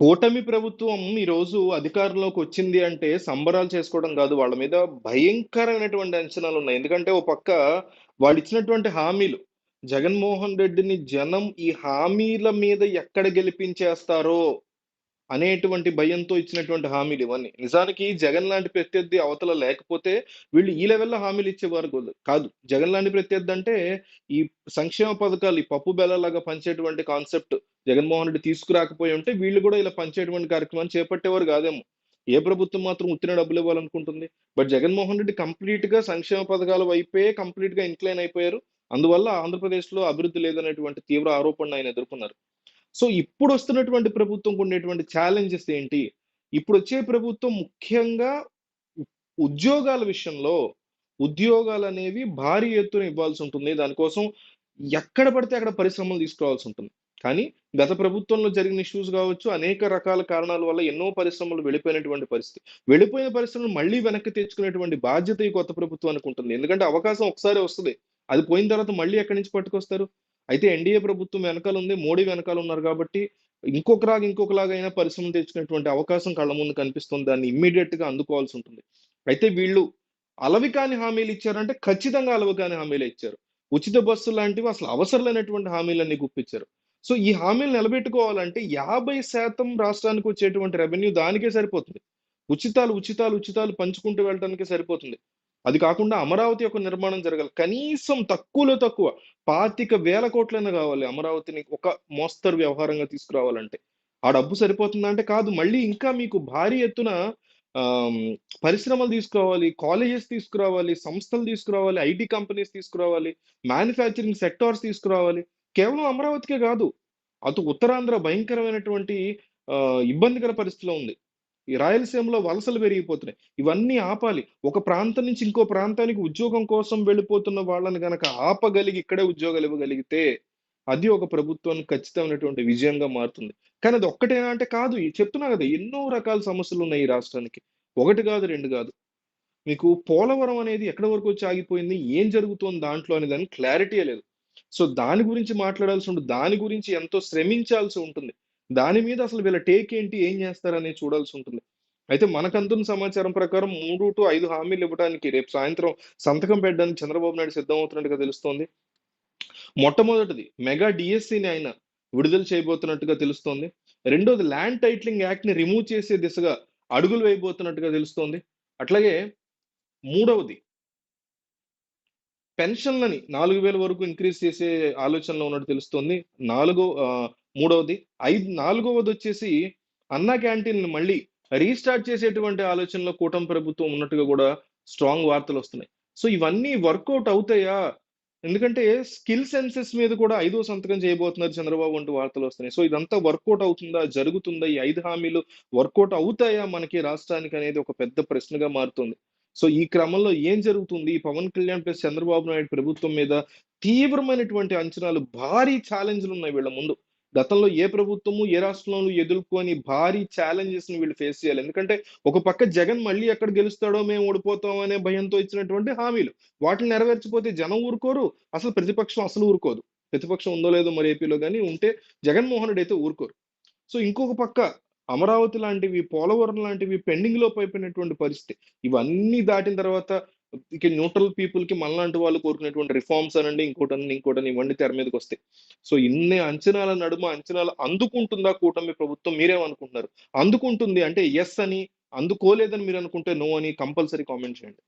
కూటమి ప్రభుత్వం ఈరోజు అధికారంలోకి వచ్చింది అంటే సంబరాలు చేసుకోవడం కాదు. వాళ్ళ మీద భయంకరమైనటువంటి అంచనాలు ఉన్నాయి ఎందుకంటే ఓ పక్క వాళ్ళు ఇచ్చినటువంటి హామీలు. జగన్మోహన్ రెడ్డిని జనం ఈ హామీల మీద ఎక్కడ గెలిపించేస్తారో అనేటువంటి భయంతో ఇచ్చినటువంటి హామీలు ఇవన్నీ. నిజానికి జగన్ లాంటి ప్రత్యర్థి అవతల లేకపోతే వీళ్ళు ఈ లెవెల్‌లో హామీలు ఇచ్చేవారు కాదు. జగన్ లాంటి ప్రత్యర్థి అంటే ఈ సంక్షేమ పథకాలు ఈ పప్పు బెల్లలాగా పంచేటువంటి కాన్సెప్ట్ జగన్మోహన్ రెడ్డి తీసుకురాకపోయి ఉంటే వీళ్ళు కూడా ఇలా పంచేటువంటి కార్యక్రమాన్ని చేపట్టేవారు కాదేమో ఏ ప్రభుత్వం మాత్రం ఉత్తిన డబ్బులు ఇవ్వాలనుకుంటుంది. బట్ జగన్మోహన్ రెడ్డి కంప్లీట్‌గా సంక్షేమ పథకాల వైపే కంప్లీట్‌గా ఇన్‌క్లైన్ అయిపోయారు. అందువల్ల ఆంధ్రప్రదేశ్‌లో అభివృద్ధి లేదనేటువంటి తీవ్ర ఆరోపణను ఆయన ఎదుర్కొన్నారు. సో, ఇప్పుడు వస్తున్నటువంటి ప్రభుత్వంకు ఉండేటువంటి ఛాలెంజెస్ ఏంటి? ఇప్పుడు వచ్చే ప్రభుత్వం ముఖ్యంగా ఉద్యోగాల విషయంలో ఉద్యోగాలు అనేవి భారీ ఎత్తున ఇవ్వాల్సి ఉంటుంది దానికోసం ఎక్కడ పడితే అక్కడ పరిశ్రమలు తీసుకురావాల్సుంటుంది. కానీ గత ప్రభుత్వంలో జరిగిన ఇష్యూస్ కావచ్చు అనేక రకాల కారణాల వల్ల ఎన్నో పరిశ్రమలు వెళ్ళిపోయినటువంటి పరిస్థితి. వెళ్ళిపోయిన పరిశ్రమలు మళ్ళీ వెనక్కి తెచ్చుకునేటువంటి బాధ్యత ఈ కొత్త ప్రభుత్వానికి ఉంటుంది. ఎందుకంటే అవకాశం ఒకసారి వస్తుంది అది పోయిన తర్వాత మళ్ళీ ఎక్కడి నుంచి పట్టుకొస్తారు? అయితే ఎన్‌డీఏ ప్రభుత్వం వెనకాల ఉంది మోడీ వెనకాల ఉన్నారు కాబట్టి ఇంకొకలాగా ఇంకొకలాగైనా పరిశ్రమ తెచ్చుకునేటువంటి అవకాశం కళ్ళ ముందు కనిపిస్తుంది. దాన్ని ఇమ్మీడియట్గా అందుకోవాల్సి ఉంటుంది అయితే వీళ్ళు అలవి కాని హామీలు ఇచ్చారంటే ఖచ్చితంగా అలవి కాని హామీలు ఇచ్చారు. ఉచిత బస్సు లాంటివి అసలు అవసరం లేనటువంటి హామీలన్నీ గుప్పించారు సో, ఈ హామీలు నిలబెట్టుకోవాలంటే 50% రాష్ట్రానికి వచ్చేటువంటి రెవెన్యూ దానికే సరిపోతుంది. ఉచితాలు, ఉచితాలు, ఉచితాలు పంచుకుంటూ వెళ్ళటానికే సరిపోతుంది. అది కాకుండా అమరావతి యొక్క నిర్మాణం జరగాలి. కనీసం తక్కువలో తక్కువ పాతిక వేల కోట్లైనా కావాలి అమరావతిని ఒక మోస్తరు వ్యవహారంగా తీసుకురావాలంటే. ఆ డబ్బు సరిపోతుందా అంటే కాదు. మళ్ళీ ఇంకా మీకు భారీ ఎత్తున పరిశ్రమలు తీసుకురావాలి, కాలేజెస్ తీసుకురావాలి, సంస్థలు తీసుకురావాలి, ఐటీ కంపెనీస్ తీసుకురావాలి, మ్యానుఫ్యాక్చరింగ్ సెక్టార్స్ తీసుకురావాలి. కేవలం అమరావతికే కాదు అటు ఉత్తరాంధ్ర భయంకరమైనటువంటి ఇబ్బందికర పరిస్థితిలో ఉంది. ఈ రాయలసీమలో వలసలు పెరిగిపోతున్నాయి. ఇవన్నీ ఆపాలి. ఒక ప్రాంతం నుంచి ఇంకో ప్రాంతానికి ఉద్యోగం కోసం వెళ్ళిపోతున్న వాళ్ళని గనక ఆపగలిగి ఇక్కడే ఉద్యోగాలు ఇవ్వగలిగితే అది ఒక ప్రభుత్వానికి ఖచ్చితమైనటువంటి విజయంగా మారుతుంది. కానీ అది ఒక్కటేనా అంటే కాదు. చెప్తున్నా కదా ఎన్నో రకాల సమస్యలు ఉన్నాయి ఈ రాష్ట్రానికి. ఒకటి కాదు రెండు కాదు మీకు పోలవరం అనేది ఎక్కడి వచ్చి ఆగిపోయింది? ఏం జరుగుతోంది దాంట్లో అనే దానికి లేదు. సో, దాని గురించి మాట్లాడాల్సి ఉంటుంది. దాని గురించి ఎంతో శ్రమించాల్సి ఉంటుంది. దాని మీద అసలు వీళ్ళ టేక్ ఏంటి? ఏం చేస్తారని చూడాల్సి ఉంటుంది అయితే మనకందున్న సమాచారం ప్రకారం 3-5 హామీలు ఇవ్వడానికి రేపు సాయంత్రం సంతకం పెట్టడానికి చంద్రబాబు నాయుడు సిద్ధమవుతున్నట్టుగా తెలుస్తోంది. మొట్టమొదటిది మెగా డిఎస్సిని ఆయన విడుదల చేయబోతున్నట్టుగా తెలుస్తోంది. రెండోది ల్యాండ్ టైటిలింగ్ యాక్ట్‌ని రిమూవ్ చేసే దిశగా అడుగులు వేయబోతున్నట్టుగా తెలుస్తోంది. అట్లాగే మూడవది పెన్షన్‌లని 4000 వరకు ఇంక్రీజ్ చేసే ఆలోచనలో ఉన్నట్టు తెలుస్తోంది. నాలుగో మూడవది. ఐదు నాలుగవది వచ్చేసి అన్నా క్యాంటీన్‌ని మళ్ళీ రీస్టార్ట్ చేసేటువంటి ఆలోచనలో కూటమి ప్రభుత్వం ఉన్నట్టుగా కూడా స్ట్రాంగ్ వార్తలు వస్తున్నాయి సో, ఇవన్నీ వర్కౌట్ అవుతాయా? ఎందుకంటే స్కిల్ సెన్సెస్ మీద కూడా ఐదో సంతకం చేయబోతున్నారు చంద్రబాబు వంటి వార్తలు వస్తున్నాయి సో, ఇదంతా వర్కౌట్ అవుతుందా? జరుగుతుందా? ఈ ఐదు హామీలు వర్కౌట్ అవుతాయా మనకి రాష్ట్రానికి అనేది ఒక పెద్ద ప్రశ్నగా మారుతుంది. సో, ఈ క్రమంలో ఏం జరుగుతుంది? ఈ పవన్ కళ్యాణ్ ప్లస్ చంద్రబాబు నాయుడు ప్రభుత్వం మీద తీవ్రమైనటువంటి అంచనాలు, భారీ ఛాలెంజ్‌లున్నాయి వీళ్ళ ముందు. గతంలో ఏ ప్రభుత్వము, ఏ రాష్ట్రంలోనూ ఎదుర్కొని భారీ ఛాలెంజెస్‌ని వీళ్ళు ఫేస్ చేయాలి. ఎందుకంటే ఒక పక్క జగన్ మళ్ళీ ఎక్కడ గెలుస్తాడో, మేము ఓడిపోతాం అనే భయంతో ఇచ్చినటువంటి హామీలు. వాటిని నెరవేర్చిపోతే జనం ఊరుకోరు. అసలు ప్రతిపక్షం అసలు ఊరుకోదు. ప్రతిపక్షం ఉందో లేదో మరి ఏపీలో కానీ ఉంటే జగన్మోహన్ రెడ్డి అయితే ఊరుకోరు. సో, ఇంకొక పక్క అమరావతి లాంటివి, పోలవరం లాంటివి పెండింగ్లో పైపోయినటువంటి పరిస్థితి. ఇవన్నీ దాటిన తర్వాత ఇక న్యూట్రల్ పీపుల్‌కి మనలాంటి వాళ్ళు కోరుకునేటువంటి రిఫార్మ్స్ అనండి, ఇంకోటని, ఇంకోటని ఇవన్నీ తెర మీదకొస్తాయి. సో, ఇన్ని అంచనాల నడుమ అంచనాలు అందుకుంటుందా కూటమి ప్రభుత్వం? మీరేమనుకుంటున్నారు? అందుకుంటుంది అంటే ఎస్ అని, అందుకోలేదని మీరు అనుకుంటే నో అని కంపల్సరీ కామెంట్ చేయండి.